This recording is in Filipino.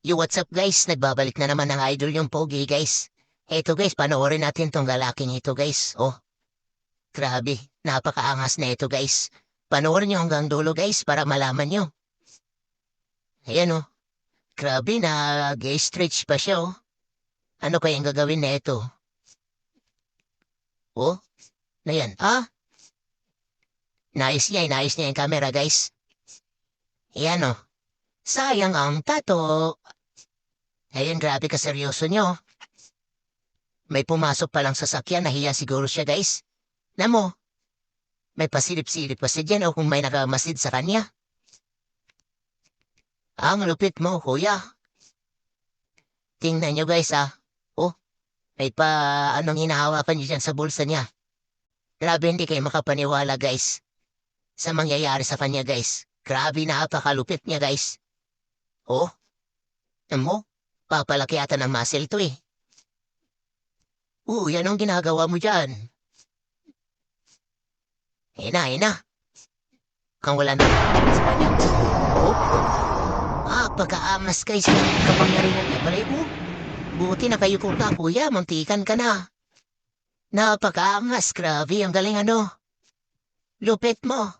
Yo, what's up guys? Nagbabalik na naman ng idol yung Pogi guys. Eto guys, panoorin natin tong lalaking ito guys. Oh, grabe, napakaangas na ito guys. Panoorin nyo hanggang dulo guys para malaman nyo. Ayan oh, grabe na gay stretch pa siya oh. Ano kayang gagawin na ito? Oh, na yan. Ah, Nice niya, nice niya yung camera, guys. Ayan, oh. Sayang ang tato. Ayun, grabe ka seryoso nyo. May pumasok palang sasakyan, nahiya siguro siya, guys. Namo, may pasilip-silip pa siya dyan o kung may nakamasid sa kanya. Ang lupit mo, kuya. Tingnan nyo, guys, ah. Oh, may pa anong hinahawakan niyo dyan sa bulsa niya. Grabe, hindi kayo makapaniwala, guys sa mangyayari sa kanya, guys. Grabe na napakalupit niya, guys. Oh, mo, papalaki ata ng muscle to eh. Uh, yan ang ginagawa mo dyan. Ina, ina. Kang wala na sa kanya. Oh, ah, pagkaamas guys ng kapangyarihan niya pala. Oh, buti na kayo kung ka, kuya, muntikan ka na. Napakaangas, grabe, ang galing ano. Lupit mo.